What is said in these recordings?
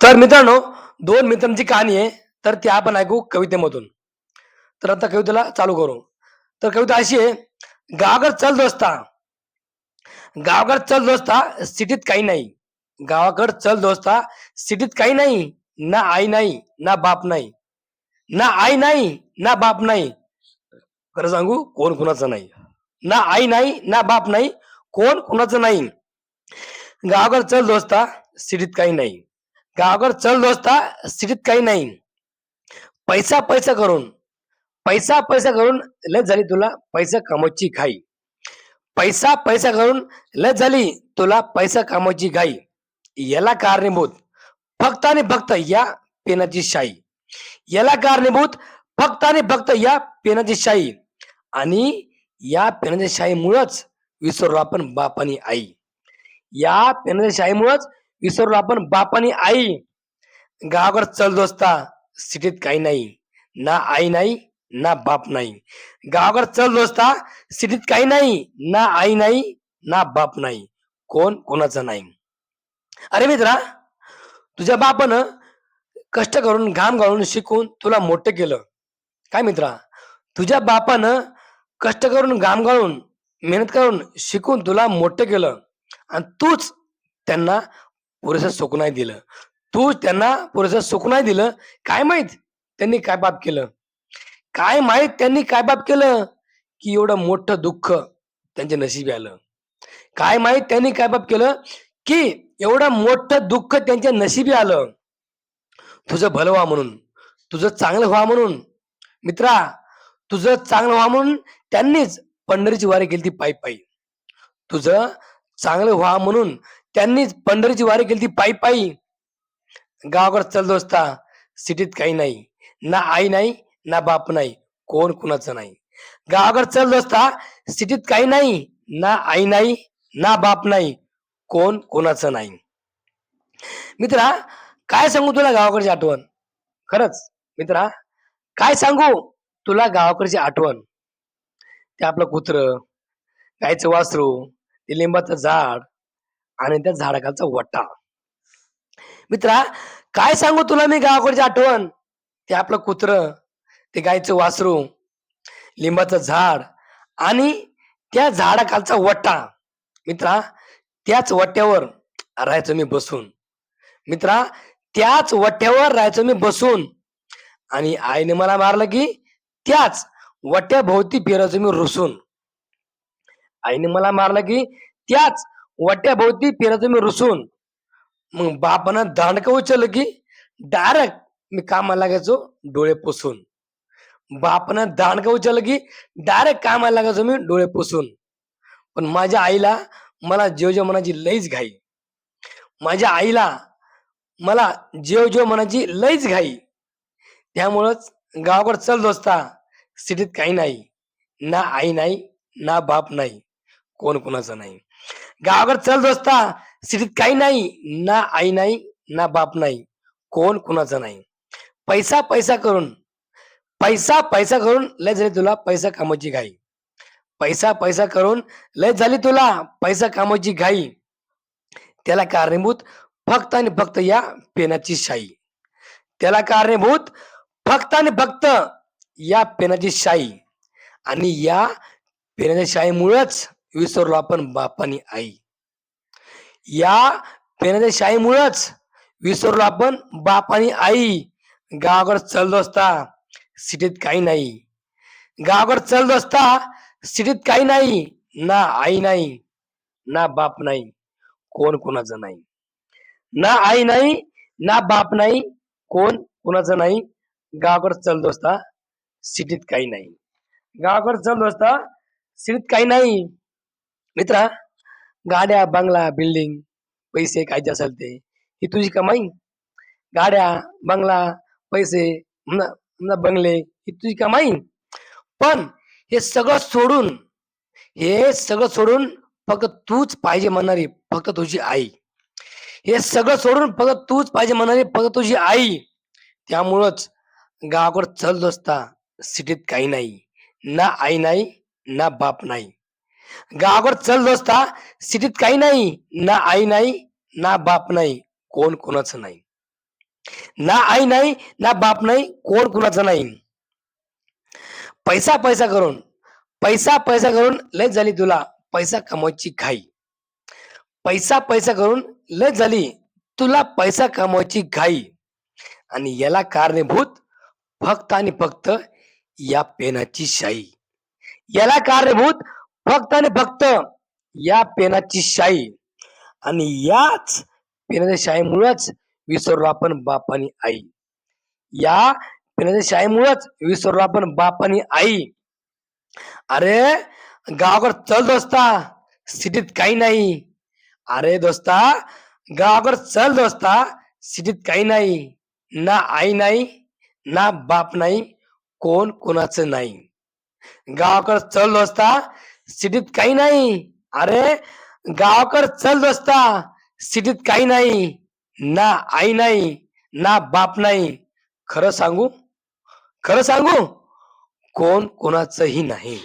तर मित्रांनो दोन मित्रांची कहाणी आहे. तर ती आपण ऐकू कवितेमधून. तर आता कवितेला चालू करू. तर कविता अशी आहे गावाकडे चल दोस्ता. गावाकडे चल दोस्ता सिटीत काही नाही. गावाकडे चल दोस्ता सिटीत काही नाही. ना आई नाही ना बाप नाही. ना आई नाही ना बाप नाही. खरं सांगू कोण कुणाचं नाही. ना आई नाही ना बाप नाही कोण कुणाचं नाही. गावाकडे चल दोस्ता सिटीत काही नाही. गावाकडे चल दोस्ता सिटीत काही नाही. पैसा पैसा करून पैसा पैसा करून लस झाली तुला पैसा कमवची घाई. पैसा पैसा करून लस झाली तुला पैसा कमवची घाई. याला कारणीभूत फक्त आणि फक्त या पेनाची शाई. याला कारणीभूत फक्त आणि फक्त या पेनाची शाई. आणि या पेनाच्या शाईमुळंच विसरलो आपण बाप आणि आई. या पेनाच्या शाईमुळंच विसरलो आपण. बाप आणि आई. गावाकडे चल दोस्ता. सिटीत काही नाही. ना आई नाही ना बाप नाही. गावाकडे चल दोस्ता. सिटीत काही नाही ना आई नाही ना बाप नाही. कोण कोणाचं नाही. अरे मित्रा तुझ्या बापानं कष्ट करून घाम गाळून शिकून तुला मोठं केलं. काय मित्रा तुझ्या बापानं कष्ट करून घाम गाळून मेहनत करून शिकून तुला मोठं केलं. आणि तूच त्यांना पुरेसं सुख नाही दिलं. तू त्यांना पुरेसं सुख नाही दिलं काय माहीत त्यांनी काय बाप केलं? काय माहीत त्यांनी काय बाप केलं? की एवढं मोठं दुःख त्यांच्या नशिबी आलं. काय माहीत त्यांनी काय बाप केलं? की एवढं मोठं दुःख त्यांच्या नशिबी आलं. तुझं भलं व्हा म्हणून तुझं चांगलं व्हा म्हणून. मित्रा तुझं चांगलं व्हा म्हणून त्यांनीच पंढरीची वारी केली ती पायी पायी. तुझं चांगलं व्हा म्हणून त्यांनीच पंढरीची वारी केली ती पायी पायी. गावाकडे चल असता सिटीत काही नाही. ना आई नाही ना बाप नाही कोण कुणाचं नाही. गावाकडे चल असता सिटीत काही नाही ना आई नाही ना बाप नाही कोण कोणाचं नाही. मित्रा काय सांगू तुला गावाकडची आठवण? खरंच मित्रा काय सांगू तुला गावाकडची आठवण? ते आपलं कुत्र गायचं वासरू ते लिंबाचं झाड आणि त्या झाडाखालचा वटा. मित्रा काय सांगू तुला मी गावाकडची आठवण? ते आपलं कुत्र ते गायचं वासरू लिंबाचं झाड आणि त्या झाडाखालचा वट्टा मित्रा त्याच वट्यावर राहायचो मी बसून. मित्रा त्याच वट्यावर राहायचो मी बसून. आणि आईने मला मारलं की त्याच वट्ट्याभोवती फिरायचो मी रुसून. आईने मला मारलं की त्याच वट्याभोवती फिरायचं मी रुसून. मग बापानं दांडकं उचललं की डायरेक्ट मी कामाला लागायचो डोळे पुसून. बापानं दांडकं उचललं की डायरेक्ट कामाला लागायचो मी डोळे पुसून. पण माझ्या आईला मला जेव जेव मनाची लईच घाई. माझ्या आईला मला जेव जेव मनाची लईच घाई. त्यामुळंच गावाकडे चल दोस्ता सिटीत काही नाही. ना आई नाही ना बाप नाही. कोण कोणाचं नाही. गावाकडे चल दोस्ता सिटीत काही नाही ना आई नाही ना बाप नाही कोण कुणाचा नाही. पैसा पैसा करून पैसा पैसा करून लय झाली तुला पैसा कामाची घाई. पैसा पैसा करून लय झाली तुला पैसा कामाची घाई. त्याला कारणीभूत फक्त आणि फक्त या पेनाची शाई. त्याला कारणीभूत फक्त आणि फक्त या पेनाची शाई. आणि या पेनाच्या शाईमुळेच विसरलो आपण बापानी आई. या पेनाच्या शाईमुळेच विसरलो आपण बाप आणि आई. गावाकडे चललो असता सिटीत काही नाही. गावाकडे चललो असता सिटीत काही नाही. ना आई नाही ना बाप नाही कोण कोणाचं नाही. ना आई नाही ना बाप नाही कोण कोणाचं नाही. गावाकडे चलतो असता सिटीत काही नाही. गावाकडे चलतो असता सिटीत काही नाही. मित्रा गाड्या बंगला बिल्डिंग पैसे काय जे असेल ते? ही तुझी कमाई? गाड्या बंगला पैसे बंगले ही तुझी कमाई? पण हे सगळं सोडून हे सगळं सोडून फक्त तूच पाहिजे म्हणणारी फक्त तुझी आई. हे सगळं सोडून फक्त तूच पाहिजे म्हणणारी फक्त तुझी आई. त्यामुळंच गावाकडे चल असता सिटीत काही नाही. ना आई नाही ना बाप नाही. गावाकडे चल दोस्ता सिटीत काही नाही. ना आई नाही ना बाप नाही. कोण कोणाचं नाही. ना आई नाही ना बाप नाही. कोण कोणाचं नाही. पैसा पैसा करून पैसा पैसा करून लय झाली तुला. पैसा कमवायची घाई. पैसा पैसा करून लय झाली तुला पैसा कमवायची घाई. आणि याला कारणीभूत फक्त आणि फक्त या पेनाची शाई. याला कारणीभूत फक्त आणि फक्त या पेनाची शाई. आणि याच पेनाच्या शाईमुळेच विसरलो आपण बाप आणि आई. या पेनाच्या शाईमुळेच विसरलो आपण बाप आणि आई. अरे गावाकडे चल दोस्ता सिटीत काही नाही. अरे दोस्ता गावाकडे चल दोस्ता सिटीत काही नाही. ना आई नाही ना बाप नाही कोण कोणाचं नाही. गावाकडे चल दोस्ता सिटीत काही नाही. अरे गावाकड चल दोस्ता. सिटीत काही नाही. ना आई नाही ना बाप नाही. खरं सांगू? खरं सांगू? कोण कोणाचंही नाही.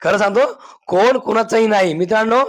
खरं सांगतो? कोण कोणाचंही नाही. मित्रांनो